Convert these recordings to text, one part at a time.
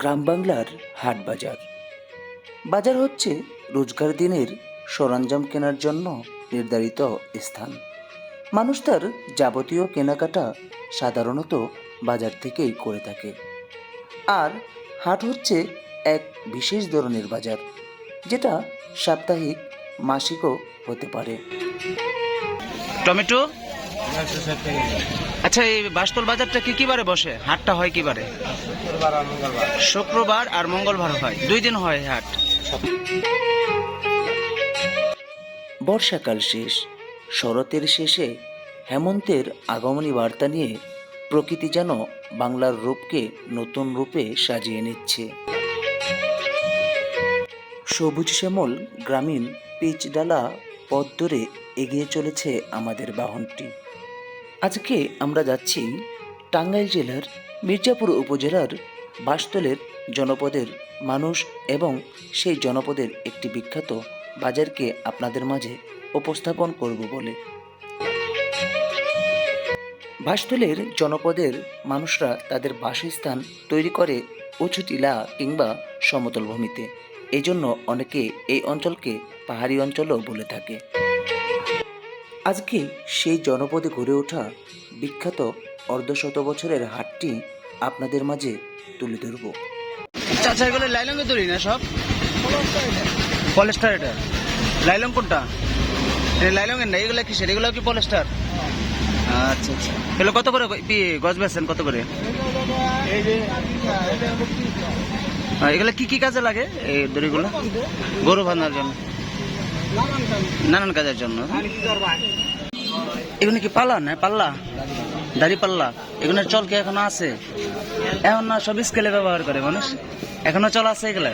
গ্রাম বাংলার হাট বাজার। বাজার হচ্ছে রোজগার দিনের সরঞ্জাম কেনার জন্য নির্ধারিত স্থান। মানুষ তার যাবতীয় কেনাকাটা সাধারণত বাজার থেকেই করে থাকে। আর হাট হচ্ছে এক বিশেষ ধরনের বাজার যেটা সাপ্তাহিক মাসিকও হতে পারে। টমেটো? আচ্ছা এই বাসতল বাজারটা কি কি বারে বসে? হাটটা হয় কি বারে? শুক্রবার আর মঙ্গলবার। হয়। দুই দিন হয় হাট। বর্ষাকাল শেষ। শরতের শেষে হেমন্তের আগমনী বার্তা নিয়ে প্রকৃতি যেন বাংলার রূপকে নতুন রূপে সাজিয়ে নিচ্ছে। সবুজ শ্যামল গ্রামীণ পিচডালা পথ ধরে এগিয়ে চলেছে আমাদের বাহনটি। আজকে আমরা যাচ্ছি টাঙ্গাইল জেলার মির্জাপুর উপজেলার বাসতলের জনপদের মানুষ এবং সেই জনপদের একটি বিখ্যাত বাজারকে আপনাদের মাঝে উপস্থাপন করব বলে। বাসতলের জনপদের মানুষরা তাদের বাসস্থান তৈরি করে উঁচু টিলা কিংবা সমতল ভূমিতে। এই জন্য অনেকে এই অঞ্চলকে পাহাড়ি অঞ্চলও বলে থাকে। আজকে সেই জনপদে গড়ে ওঠা বিখ্যাত অর্ধশত বছরের হাটটি আপনাদের মাঝে তুলে ধরব। চাচা এগুলো লাইলঙ্গে তৈরি না সব? পলেস্টার এটা। লাইলং কোনটা? লাইলঙ্গের না এগুলো কিসের? এগুলো কি পলেস্টার? আচ্ছা আচ্ছা। এগুলো কত করে গজ বেছেন কত করে? এগুলো কি কি কাজে লাগে এই দড়িগুলো? গরু বাঁধার জন্য। নানান কাজের জন্য। এগুলো কি পাল্লা না পাল্লা? দাড়ি পাল্লা। এগুলোর চল কি এখনও আছে? এখন না সব স্কেলে ব্যবহার করে মানুষ। এখনও চল আছে এগুলা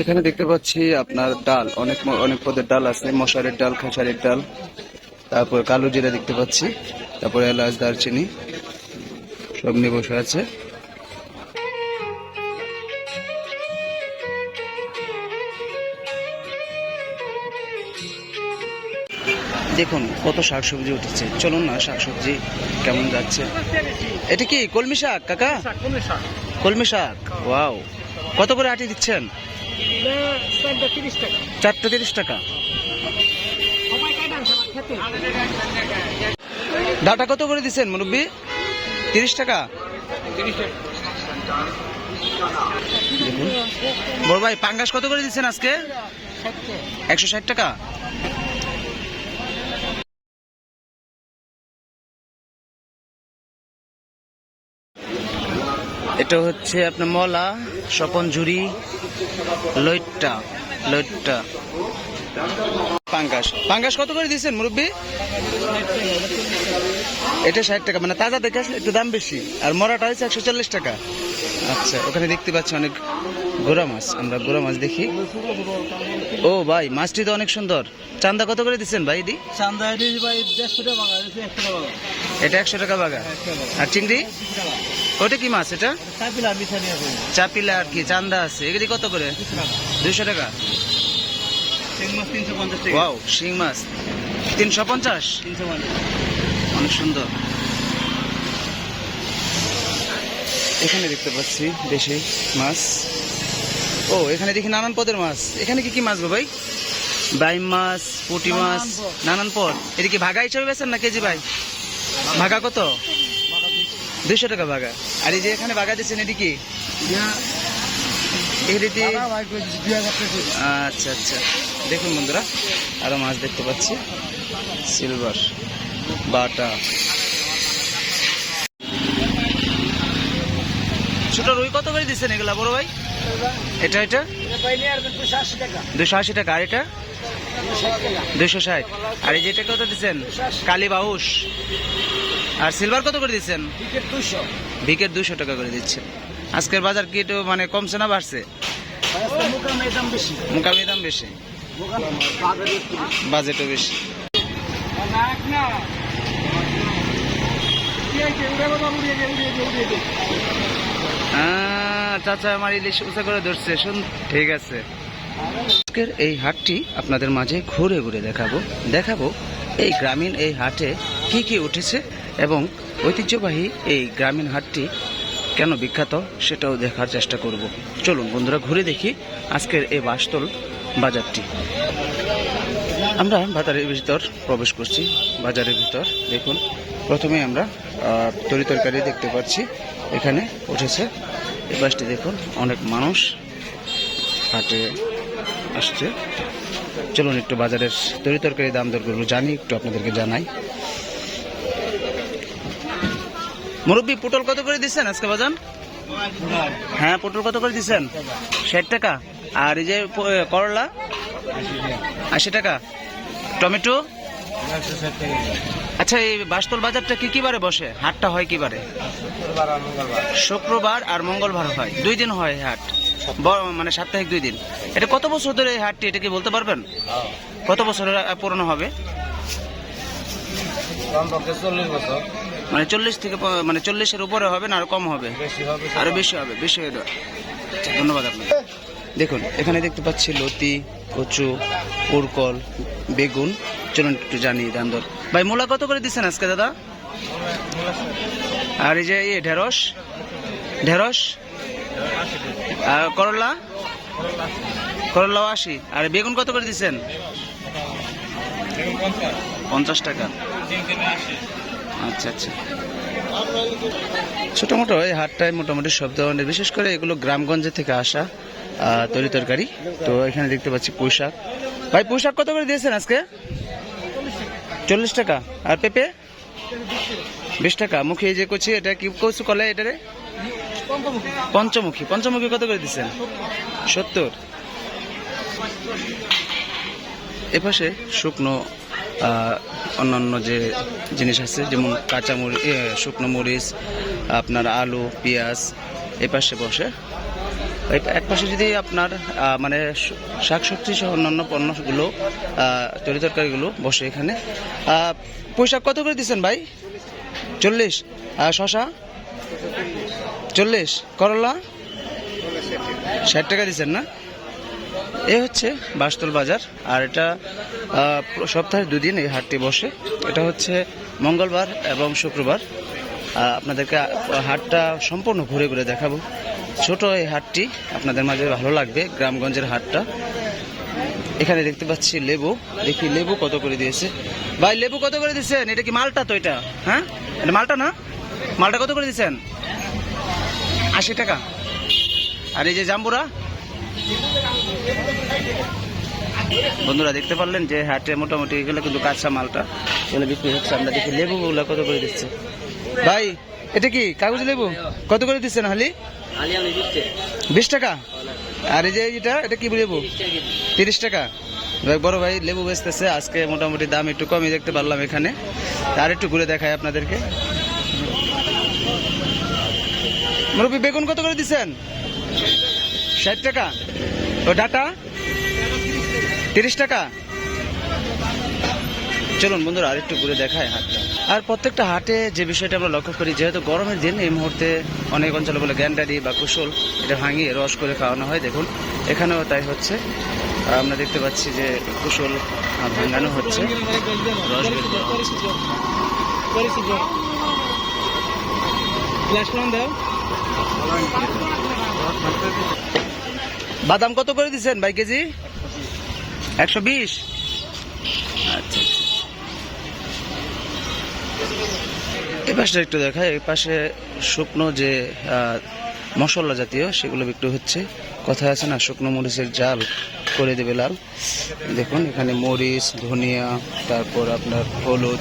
এখানে দেখতে পাচ্ছি আপনার ডাল। অনেক অনেক পদের ডাল আছে। মশারের ডাল, খেসারির ডাল। তারপর কালো জিরা দেখতে পাচ্ছি। তারপরে এলাচ দারচিনি সব নিয়ে বসে আছে। দেখুন কত শাকসবজি উঠেছে। চলুন না শাকসবজি কেমন যাচ্ছে। এটা কি কলমি শাক কাকা? কলমি শাক ওয়াও। কত করে আটি দিচ্ছেন? চারটে তিরিশ টাকা। ডাটা কত করে দিচ্ছেন মুরব্বী? তিরিশ টাকা? বড় ভাই, পাঙ্গাস কত করে দিচ্ছেন আজকে? একশো ষাট টাকা। এটা হচ্ছে আপনার মলা, স্বপন ঝুরি, লইট্টা লইট্টা। পাঙ্গাস। পাঙ্গাস কত করে দিয়েছেন মুরব্বী? এটা ষাট টাকা মানে তাজা দেখে একটু দাম বেশি। আর মরাটা হচ্ছে একশো চল্লিশ টাকা। আচ্ছা ওখানে দেখতে পাচ্ছি অনেক গোড়া মাছ। আমরা গোড়া মাছ দেখি। ও ভাই মাছটি তো অনেক সুন্দর। চান্দা কত করে দিচ্ছেন ভাই দি এটা একশো টাকা বাগা আর চিংড়ি? ওটা কি মাছ এটা? চাপিলা চাপিলা আর কি চান্দা আছে। এগুলি কত করে? দুইশো টাকা তিন মাস তিনশো পঞ্চাশ টাকা ওয়াও শিং মাছ। তিনশো পঞ্চাশ? অনেক সুন্দর। এখানে দেখতে পাচ্ছি দেশি মাছ। ও এখানে দেখি নানান পদের মাছ। এখানে কি কি মাছ গো ভাই? বাইম মাছ পুঁটি মাছ নানান পদ। এটা কি ভাগা হিসাবে বেছেন না কেজি ভাই? ভাগা। কত? দুইশো। টাকা ভাগা। আর এই যে এখানে ভাগা দিচ্ছেন এটি কি? এটি আচ্ছা আচ্ছা। দেখুন বন্ধুরা আরও মাছ দেখতে পাচ্ছি। সিলভার বাটা। ছোট রুই কত করে দিচ্ছেন এগুলা বড় ভাই? এটা এটা? দুশো আশি টাকা আর এটা? দুশো ষাট। আর এই যেটা কত দিচ্ছেন? কালী বাউস আর সিলভার কত করে দিচ্ছেন? ভিকেট দুশো টাকা করে দিচ্ছেন। আজকের বাজার কি একটু মানে কমছে না বাড়ছে? মোকামি দাম বেশি। বাজেটও বেশি। চাচা আমার ইলিশ উঁচা করে ধরছে শুন ঠিক আছে। আজকের এই হাটটি আপনাদের মাঝে ঘুরে ঘুরে দেখাবো। দেখাবো এই গ্রামীণ এই হাটে কি কি উঠেছে এবং ঐতিহ্যবাহী এই গ্রামীণ হাটটি কেন বিখ্যাত সেটাও দেখার চেষ্টা করব। চলুন বন্ধুরা, ঘুরে দেখি আজকের এই বাসতল বাজারটি। আমরা বাজারের ভিতর প্রবেশ করছি, বাজারের ভিতর। দেখুন প্রথমে আমরা তরি তরকারি দেখতে পাচ্ছি। এখানে উঠেছে। এই বাসটি দেখুন, অনেক মানুষ হাটে আসছে। চলুন একটু বাজারের তরি তরকারি দাম দরগুলো জানি একটু আপনাদেরকে জানাই। মুরব্বী, পটল কত করে দিচ্ছেন আজকে বাজান হ্যাঁ পটল কত করে দিচ্ছেন? ষাট টাকা। আর এই যে করলা? আশি টাকা। টমেটো? আচ্ছা এই বাসতল বাজারটা কি কি বারে বসে? হাটটা হয় কি বারে? শুক্রবার আর মঙ্গলবার হয়। দুই দিন হয় হাট। মানে সাপ্তাহিক দুই দিন। এটা কত বছর ধরে এই হাটটি, এটা কি বলতে পারবেন? কত বছর পুরনো হবে? মানে চল্লিশ থেকে মানে চল্লিশের উপরে হবে না আরও কম হবে। আরও বেশি হবে বেশি হয়ে যাবে। আচ্ছা, ধন্যবাদ আপনাকে। দেখুন এখানে দেখতে পাচ্ছি লতি কচু পুরকল বেগুন। চলুন একটু জানি দাম দর। ভাই মূলা কত করে দিচ্ছেন আজকে দাদা? আর এই যে ইয়ে ঢেঁড়স? ঢেঁড়স? আর করলা? করলাও আশি। আর বেগুন কত করে দিচ্ছেন পঞ্চাশ টাকা। আচ্ছা আচ্ছা। ছোট মোটো, এই হাটটায় মোটামুটি সব ধরনের, বিশেষ করে এগুলো গ্রামগঞ্জে থেকে আসা তরি তরকারি। তো এখানে দেখতে পাচ্ছি পোশাক ভাই পোশাক কত করে দিয়েছেন আজকে? চল্লিশ টাকা। আর পেঁপে? বিশ টাকা। মুখে এই যে করছি এটা কি কচু কলে এটারে পঞ্চমুখী। পঞ্চমুখী কত করে দিচ্ছেন সত্তর। এপাশে শুকনো অন্যান্য যে জিনিস আছে যেমন কাঁচা মরিচ শুকনো মরিচ আপনার আলু পেঁয়াজ এপাশে বসে। এই এক পাশে যদি আপনার মানে শাকসবজি সহ অন্যান্য পণ্যগুলো তরি তরকারিগুলো বসে এখানে। আহ, পুঁইশাক কত করে দিচ্ছেন ভাই? চল্লিশ। শশা? চল্লিশ। করলা? ষাট টাকা দিচ্ছেন না? এই হচ্ছে বাসতল বাজার, আর এটা সপ্তাহে দুদিন এই হাটটি বসে। এটা হচ্ছে মঙ্গলবার এবং শুক্রবার। আপনাদেরকে হাটটা সম্পূর্ণ ঘুরে ঘুরে দেখাবো। ছোট এই হাটটি আপনাদের মাঝে ভালো লাগবে, গ্রামগঞ্জের হাটটা। এখানে দেখতে পাচ্ছি লেবু। দেখি লেবু কত করে দিয়েছে। ভাই, লেবু কত করে দিচ্ছেন এটা কি মালটা তো এটা? হ্যাঁ? এটা মালটা না? মালটা কত করে দিচ্ছেন আশি টাকা। আর এই যে জাম্বুরা? বন্ধুরা, দেখতে পারলেন যে হাটে মোটামুটি এগুলো কিন্তু কাঁচা মালটা। এগুলো বিক্রি হচ্ছে। আমরা দেখি লেবুগুলো কত করে দিচ্ছে। ভাই, এটা কি কাগজ লেবু? কত করে দিচ্ছেন হালি? বিশ টাকা? আর এই যে এটা এটা কি লেবু? তিরিশ টাকা। বড় ভাই, লেবু বেচতেছে। আজকে মোটামুটি দাম একটু কমই দেখতে পারলাম এখানে। আর একটু ঘুরে দেখায় আপনাদেরকে। মুরব্বী, বেগুন কত করে দিচ্ছেন? ষাট টাকা। ও ডাটা তিরিশ টাকা? চলুন বন্ধুরা, আরেকটু ঘুরে দেখায় হাটটা। আর প্রত্যেকটা হাটে যে বিষয়টা আমরা লক্ষ্য করি, যেহেতু গরমের দিন, এই মুহূর্তে অনেক অঞ্চলে বলে গ্যান্ডারি বা কুশল, এটা ভাঙিয়ে রস করে খাওয়ানো হয়। দেখুন, এখানেও তাই হচ্ছে। আমরা দেখতে পাচ্ছি যে কুশল ভাঙানো হচ্ছে। রস বের হচ্ছে। বাদাম কত করে দিচ্ছেন ভাই কেজি? একশো বিশ। আচ্ছা আচ্ছা। পাশটা একটু দেখায় এই পাশে শুকনো যে মশলা জাতীয়, সেগুলো বিক্রি হচ্ছে। কথায় আছে না, শুকনো মরিচের জাল করে দেবে লাল। দেখুন, এখানে মরিচ, ধনিয়া, তারপর আপনার হলুদ,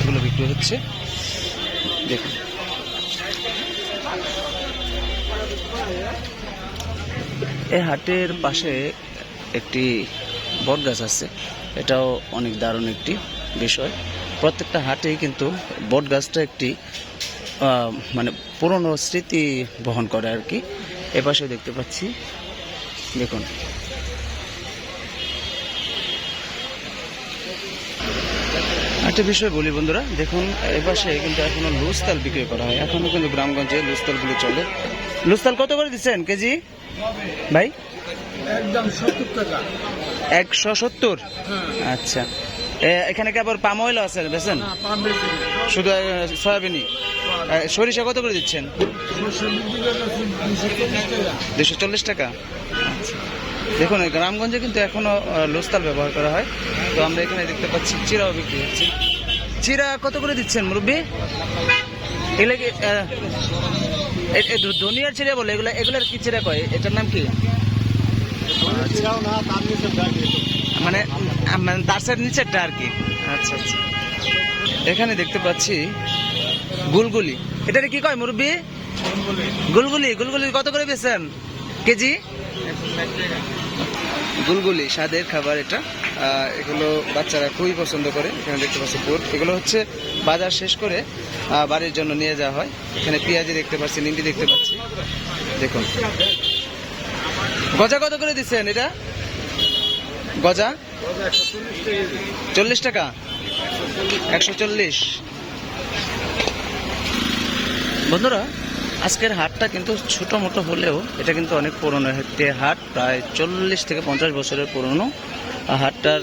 এগুলো বিক্রি হচ্ছে। দেখুন। এই হাটের পাশে একটি বট গাছ আছে। এটাও অনেক দারুণ একটি বিষয়। প্রত্যেকটা হাটেই কিন্তু বট গাছটা একটি মানে পুরনো স্মৃতি বহন করে আর কি। এপাশে দেখতে পাচ্ছি। দেখুন। একটা বিষয় বলি বন্ধুরা, দেখুন এপাশে কিন্তু এখনও লুস্তাল বিক্রি করা হয়। এখনও কিন্তু গ্রামগঞ্জে লুস্তালগুলো চলে। লুস্তাল কত করে দিচ্ছেন কেজি? ভাই? একদম সত্তর টাকা। একশো সত্তর? আচ্ছা। এ- এখানে কি আবার পাম অয়েল আছে? বেছেন শুধু সয়াবিনই? সরিষা কত করে দিচ্ছেন? দুশো চল্লিশ টাকা। আচ্ছা। দেখুন গ্রামগঞ্জে কিন্তু এখনও আহ, লোস্তাল ব্যবহার করা হয়। তো আমরা এখানে দেখতে পাচ্ছি চিরাও বিক্রি হচ্ছে। চিরা কত করে দিচ্ছেন মুরব্বী? এগুলো কি ধনিয়ার চিরা বলে এগুলো এগুলোর কি চিরা কয়? এটার নাম কি? মানে মানে তার সাইড নিচেরটা আর কি। আচ্ছা আচ্ছা। এখানে দেখতে পাচ্ছি গুলগুলি। এটা কি কয় মুরব্বি? গুলগুলি। গুলগুলি কত করে বেছেন কেজি? গুলগুলি, স্বাদের খাবার এটা। এগুলো বাচ্চারা খুবই পছন্দ করে, এখানে দেখতে পাচ্ছি বোট এগুলো হচ্ছে বাজার শেষ করে বাড়ির জন্য নিয়ে যাওয়া হয়। এখানে পেঁয়াজি দেখতে পাচ্ছি, নিমকি দেখতে পাচ্ছি। দেখুন। গজা কত করে দিচ্ছেন এটা? গজা? চল্লিশ টাকা। একশো চল্লিশ। বন্ধুরা আজকের হাটটা কিন্তু ছোট মোটো হলেও এটা কিন্তু অনেক পুরনো একটি হাট, প্রায় চল্লিশ থেকে পঞ্চাশ বছরের পুরনো। হাটটার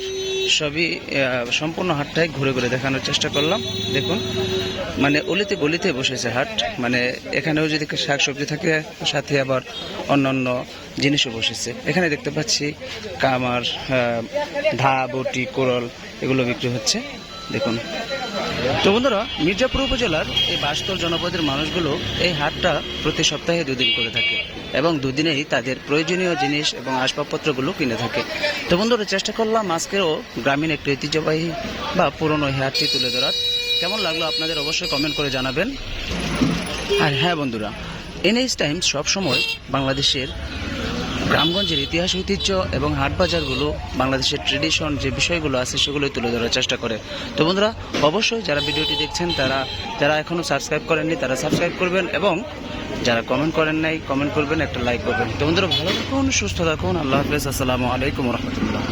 সবই সম্পূর্ণ হাটটাই ঘুরে ঘুরে দেখানোর চেষ্টা করলাম। দেখুন মানে অলিতে গলিতে বসেছে হাট। মানে এখানেও যদি শাক সবজি থাকে, সাথে আবার অন্যান্য জিনিসও বসেছে। এখানে দেখতে পাচ্ছি কামার ধা, বটি, কোরল এগুলো বিক্রি হচ্ছে। দেখুন। তো বন্ধুরা, মির্জাপুর উপজেলার এই বাস্তর জনপদের মানুষগুলো এই হাটটা প্রতি সপ্তাহে দুদিন করে থাকে এবং দুদিনেই তাদের প্রয়োজনীয় জিনিস এবং আসবাবপত্রগুলো কিনে থাকে। তো বন্ধুরা, চেষ্টা করলাম আজকেও গ্রামীণ একটি ঐতিহ্যবাহী বা পুরনো এই হাটটি তুলে ধরার। কেমন লাগল আপনাদের অবশ্যই কমেন্ট করে জানাবেন। আর হ্যাঁ বন্ধুরা এনএইচ টাইমস সবসময় বাংলাদেশের গ্রামগঞ্জের ইতিহাস, ঐতিহ্য এবং হাট বাজারগুলো বাংলাদেশের ট্রেডিশন যে বিষয়গুলো আছে সেগুলোই তুলে ধরার চেষ্টা করে। তো বন্ধুরা, অবশ্যই যারা ভিডিওটি দেখছেন, তারা, যারা এখনও সাবস্ক্রাইব করেননি, তারা সাবস্ক্রাইব করবেন এবং যারা কমেন্ট করেন নাই কমেন্ট করবেন, একটা লাইক করবেন। তো বন্ধুরা, ভালো থাকুন, সুস্থ থাকুন, আল্লাহ হাফেজ, আসসালামু আলাইকুম রহমতুল্লাহ।